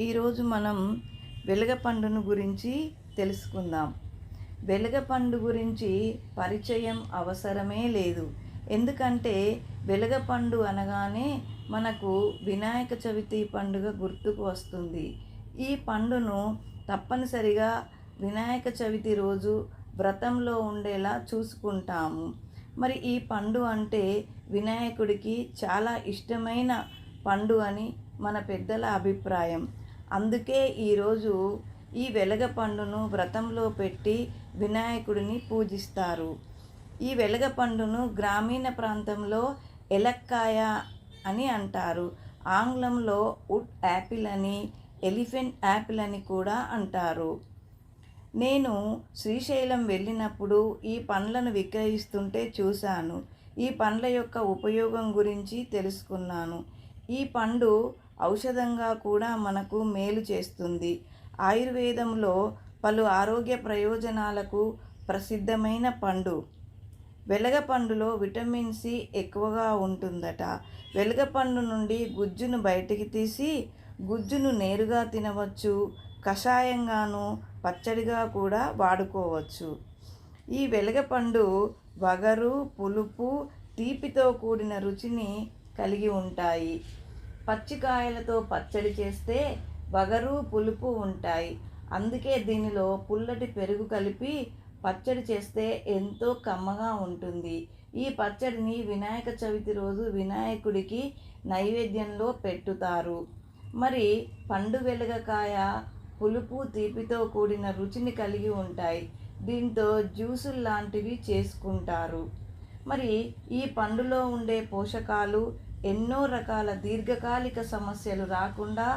ఈరోజు మనం వెలగపండును గురించి తెలుసుకుందాం. వెలగపండు గురించి పరిచయం అవసరమే లేదు. ఎందుకంటే వెలగపండు అనగానే మనకు వినాయక చవితి పండుగ గుర్తుకు వస్తుంది. ఈ పండును తప్పనిసరిగా వినాయక చవితి రోజు వ్రతంలో ఉండేలా చూసుకుంటాము. మరి ఈ పండు అంటే వినాయకుడికి చాలా ఇష్టమైన పండు అని మన పెద్దల అభిప్రాయం. అందుకే ఈరోజు ఈ వెలగ పండును వ్రతంలో పెట్టి వినాయకుడిని పూజిస్తారు. ఈ వెలగ పండును గ్రామీణ ప్రాంతంలో ఎలక్కాయ అని అంటారు. ఆంగ్లంలో వుడ్ యాపిల్ అని ఎలిఫెంట్ యాపిల్ అని కూడా అంటారు. నేను శ్రీశైలం వెళ్ళినప్పుడు ఈ పండ్లను విక్రయిస్తుంటే చూశాను. ఈ పండ్ల యొక్క ఉపయోగం గురించి తెలుసుకున్నాను. ఈ పండు ఔషధంగా కూడా మనకు మేలు చేస్తుంది. ఆయుర్వేదంలో పలు ఆరోగ్య ప్రయోజనాలకు ప్రసిద్ధమైన పండు. వెలగపండులో విటమిన్ సి ఎక్కువగా ఉంటుందట. వెలగపండు నుండి గుజ్జును బయటికి తీసి గుజ్జును నేరుగా తినవచ్చు. కషాయంగాను పచ్చడిగా కూడా వాడుకోవచ్చు. ఈ వెలగపండు వగరు పులుపు తీపితో కూడిన రుచిని కలిగి ఉంటాయి. పచ్చికాయలతో పచ్చడి చేస్తే వగరు పులుపు ఉంటాయి. అందుకే దీనిలో పుల్లటి పెరుగు కలిపి పచ్చడి చేస్తే ఎంతో కమ్మగా ఉంటుంది. ఈ పచ్చడిని వినాయక చవితి రోజు వినాయకుడికి నైవేద్యంలో పెట్టుతారు. మరి పండు వెలగకాయ పులుపు తీపితో కూడిన రుచిని కలిగి ఉంటాయి. దీంతో జ్యూసులు లాంటివి చేసుకుంటారు. మరి ఈ పండులో ఉండే పోషకాలు ఎన్నో రకాల దీర్ఘకాలిక సమస్యలు రాకుండా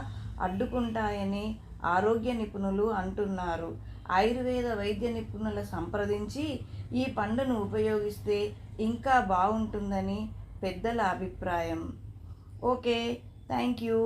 అడ్డుకుంటాయని ఆరోగ్య నిపుణులు అంటున్నారు. ఆయుర్వేద వైద్య నిపుణుల సంప్రదించి ఈ పండును ఉపయోగిస్తే ఇంకా బాగుంటుందని పెద్దల అభిప్రాయం. Okay thank you.